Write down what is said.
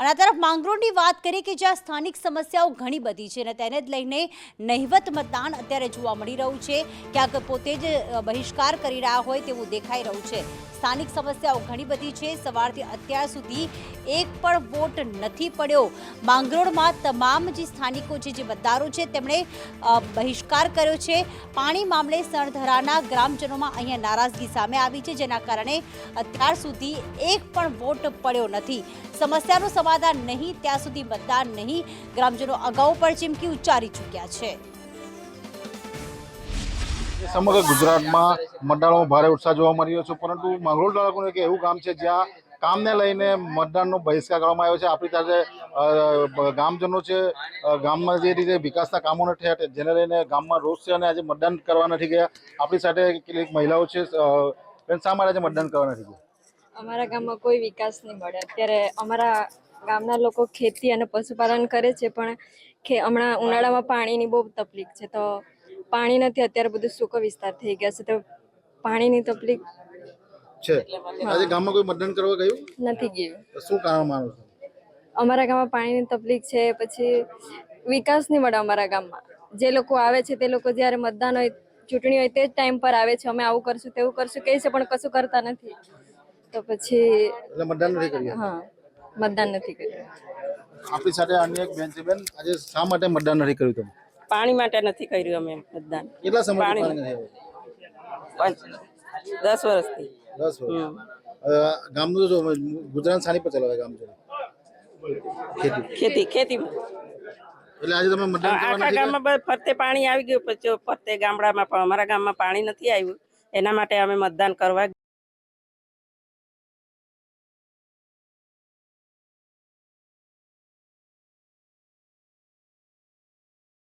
અને આ તરફ માંગરોળની વાત કરીએ કે જ્યાં સ્થાનિક સમસ્યાઓ ઘણી બધી છે અને તેને જ લઈને નહિવત મતદાન અત્યારે જોવા મળી રહ્યું છે. ક્યાંક પોતે જ બહિષ્કાર કરી રહ્યા હોય તેવું દેખાઈ રહ્યું છે. સ્થાનિક સમસ્યાઓ ઘણી બધી છે. સવારથી અત્યાર સુધી એક પણ વોટ નથી પડ્યો. માંગરોળમાં તમામ જે સ્થાનિકો છે, જે મતદારો છે, તેમણે બહિષ્કાર કર્યો છે. પાણી મામલે સણધરાના ગ્રામજનોમાં અહીંયા નારાજગી સામે આવી છે, જેના કારણે અત્યાર સુધી એક પણ વોટ પડ્યો નથી. સમસ્યાનું સમાધાન નહીં, ત્યાં સુધી મતદાન નહીં. ગ્રામજનો અગાઉ પણ ચીમકી ઉચ્ચારી ચૂક્યા છે. સમગ્ર ગુજરાતમાં મતદારોમાં ભારે ઉત્સાહ જોવા મળી રહ્યો છે, પરંતુ માંગરોળ તાલુકાનું એક એવું ગામ છે જ્યાં કામને લઈને મતદાનનો બહિષ્કાર કરવામાં આવ્યો છે. આપણી સાથે ગામજનો છે. ગામમાં જે રીતે વિકાસના કામો નથી થયા જેને લઈને ગામમાં રોષ છે અને આજે મતદાન કરવા નથી ગયા. આપણી સાથે કેટલીક મહિલાઓ છે. શા માટે આજે મતદાન કરવા નથી ગયા? અમારા ગામમાં કોઈ વિકાસ નહીં મળે. અત્યારે અમારા ગામના લોકો ખેતી અને પશુપાલન કરે છે પણ હમણાં ઉનાળામાં પાણીની બહુ તકલીફ છે. તો પાણી નથી અત્યારે બધું સૂકો વિસ્તાર થઈ ગયા છે. તો પાણીની તકલીફ છે. આજે ગામમાં કોઈ મતદાન કરવા ગયું? નથી ગયું. શું કારણ માનો છો? અમારા ગામમાં પાણીની તકલીફ છે પછી વિકાસ નહીં મળે અમારા ગામમાં. જે લોકો આવે છે તે લોકો જ્યારે મતદાન હોય ચૂંટણી હોય તે જ ટાઈમ પર આવે છે. અમે આવું કરશું તેવું કરશું કહે છે પણ કશું કરતા નથી. તો પછી એટલે મતદાન નથી કર્યું? હા મતદાન નથી કર્યું. આપણી સાથે અન્ય એક બેન છે. બેન આજે શા માટે મતદાન નથી કર્યું તમે? પાણી માટે નથી કર્યું અમે મતદાન. કેટલા સમય પાણી. દસ વર્ષથી. દસ વર્ષ. ગામનું જો ગુજરાત સાની પર ચલાવે ગામ છે. ખેતી. ખેતી ખેતી એટલે આજે તમે મતદાન આખા ગામમાં ફરતે પાણી આવી ગયું. પછી ફરતે ગામડામાં પણ અમારા ગામમાં પાણી નથી આવ્યું. એના માટે અમે મતદાન કરવા